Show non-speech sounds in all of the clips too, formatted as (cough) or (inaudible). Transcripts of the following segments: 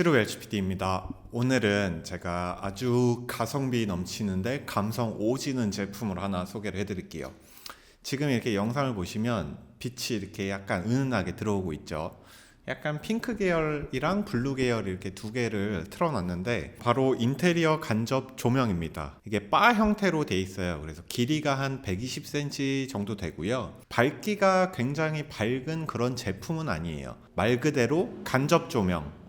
치루 HPD입니다. 오늘은 제가 아주 가성비 넘치는데 감성 오지는 제품을 하나 소개를 해드릴게요. 지금 이렇게 영상을 보시면 빛이 이렇게 약간 은은하게 들어오고 있죠. 약간 핑크 계열이랑 블루 계열 이렇게 두 개를 틀어놨는데 바로 인테리어 간접 조명입니다. 이게 바 형태로 돼 있어요. 그래서 길이가 한 120cm 정도 되고요. 밝기가 굉장히 밝은 그런 제품은 아니에요. 말 그대로 간접 조명.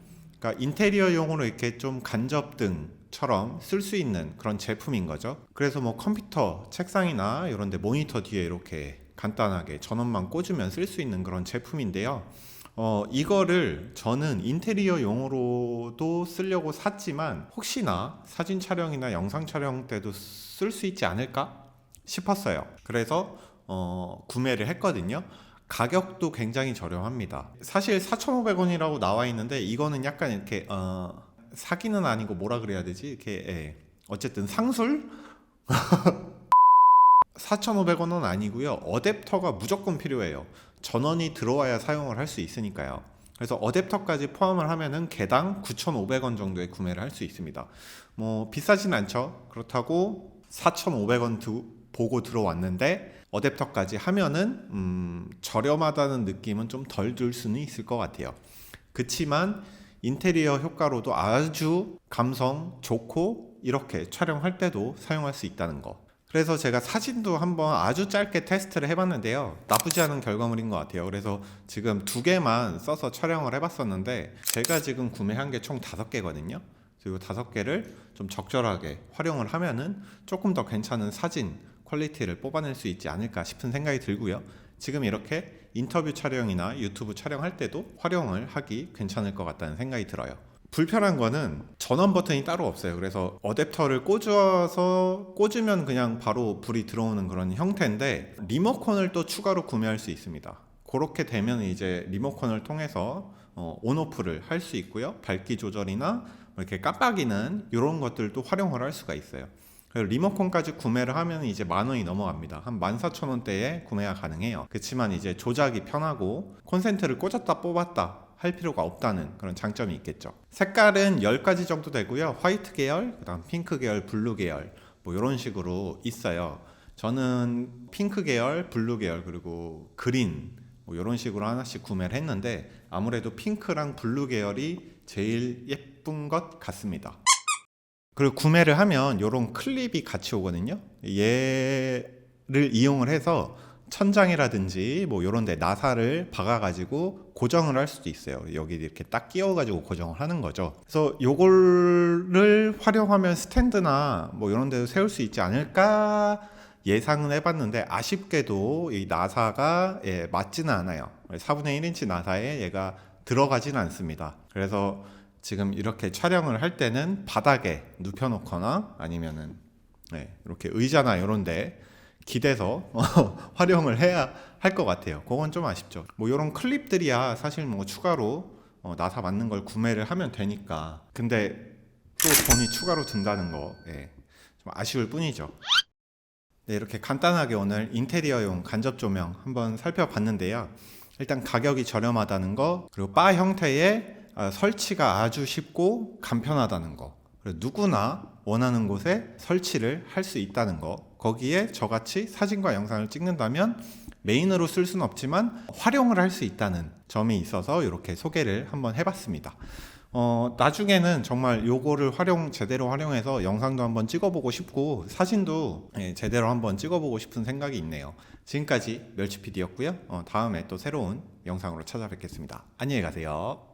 그러니까 인테리어용으로 이렇게 좀 간접등처럼 쓸 수 있는 그런 제품인 거죠. 그래서 뭐 컴퓨터 책상이나 이런 데 모니터 뒤에 이렇게 간단하게 전원만 꽂으면 쓸 수 있는 그런 제품인데요. 어, 이거를 저는 인테리어 용으로도 쓰려고 샀지만 혹시나 사진 촬영이나 영상 촬영 때도 쓸 수 있지 않을까 싶었어요. 그래서 어, 구매를 했거든요. 가격도 굉장히 저렴합니다. 사실 4,500원이라고 나와 있는데 이거는 약간 이렇게 어, 사기는 아니고 뭐라 그래야 되지? 이렇게 예. 어쨌든 상술 (laughs) 4,500원은 아니고요. 어댑터가 무조건 필요해요. 전원이 들어와야 사용을 할 수 있으니까요. 그래서 어댑터까지 포함을 하면은 개당 9,500원 정도에 구매를 할 수 있습니다. 뭐 비싸진 않죠. 그렇다고 4,500원 두, 보고 들어왔는데 어댑터까지 하면은 음, 저렴하다는 느낌은 좀 덜 들 수는 있을 것 같아요. 그치만 인테리어 효과로도 아주 감성 좋고 이렇게 촬영할 때도 사용할 수 있다는 거. 그래서 제가 사진도 한번 아주 짧게 테스트를 해봤는데요. 나쁘지 않은 결과물인 것 같아요. 그래서 지금 두 개만 써서 촬영을 해봤었는데 제가 지금 구매한 게 총 다섯 개거든요. 그리고 다섯 개를 좀 적절하게 활용을 하면은 조금 더 괜찮은 사진 퀄리티를 뽑아낼 수 있지 않을까 싶은 생각이 들고요. 지금 이렇게 인터뷰 촬영이나 유튜브 촬영할 때도 활용을 하기 괜찮을 것 같다는 생각이 들어요. 불편한 거는 전원 버튼이 따로 없어요. 그래서 어댑터를 꽂아서 꽂으면 그냥 바로 불이 들어오는 그런 형태인데 리모컨을 또 추가로 구매할 수 있습니다. 그렇게 되면 이제 리모컨을 통해서 어, 온오프를 할 수 있고요. 밝기 조절이나 이렇게 깜빡이는 이런 것들도 활용을 할 수가 있어요. 리모컨까지 구매를 하면 이제 만 원이 넘어갑니다. 한 14,000원대에 구매가 가능해요. 그렇지만 이제 조작이 편하고 콘센트를 꽂았다 뽑았다 할 필요가 없다는 그런 장점이 있겠죠. 색깔은 10가지 정도 되고요. 화이트 계열, 그다음 핑크 계열, 블루 계열 뭐 이런 식으로 있어요. 저는 핑크 계열, 블루 계열 그리고 그린 뭐 이런 식으로 하나씩 구매를 했는데 아무래도 핑크랑 블루 계열이 제일 예쁜 것 같습니다. 그리고 구매를 하면 이런 클립이 같이 오거든요. 얘를 이용을 해서 천장이라든지 뭐 이런 데 나사를 박아 가지고 고정을 할 수도 있어요. 여기 이렇게 딱 끼워 가지고 고정을 하는 거죠. 그래서 요거를 활용하면 스탠드나 뭐 이런 데도 세울 수 있지 않을까 예상은 해봤는데 아쉽게도 이 나사가 예, 맞지는 않아요. 4분의 1인치 나사에 얘가 들어가지는 않습니다. 그래서 지금 이렇게 촬영을 할 때는 바닥에 눕혀놓거나 아니면은 네, 이렇게 의자나 이런데 기대서 (laughs) 활용을 해야 할 것 같아요. 그건 좀 아쉽죠. 뭐 이런 클립들이야 사실 뭐 추가로 어, 나사 맞는 걸 구매를 하면 되니까. 근데 또 돈이 추가로 든다는 거, 예, 좀 아쉬울 뿐이죠. 네, 이렇게 간단하게 오늘 인테리어용 간접 조명 한번 살펴봤는데요. 일단 가격이 저렴하다는 거, 그리고 바 형태의 아, 설치가 아주 쉽고 간편하다는 거, 누구나 원하는 곳에 설치를 할 수 있다는 거, 거기에 저같이 사진과 영상을 찍는다면 메인으로 쓸 수는 없지만 활용을 할 수 있다는 점이 있어서 이렇게 소개를 한번 해봤습니다. 어, 나중에는 정말 요거를 활용, 제대로 활용해서 영상도 한번 찍어보고 싶고, 사진도 예, 제대로 한번 찍어보고 싶은 생각이 있네요. 지금까지 멸치PD였고요. 어, 다음에 또 새로운 영상으로 찾아뵙겠습니다. 안녕히 가세요.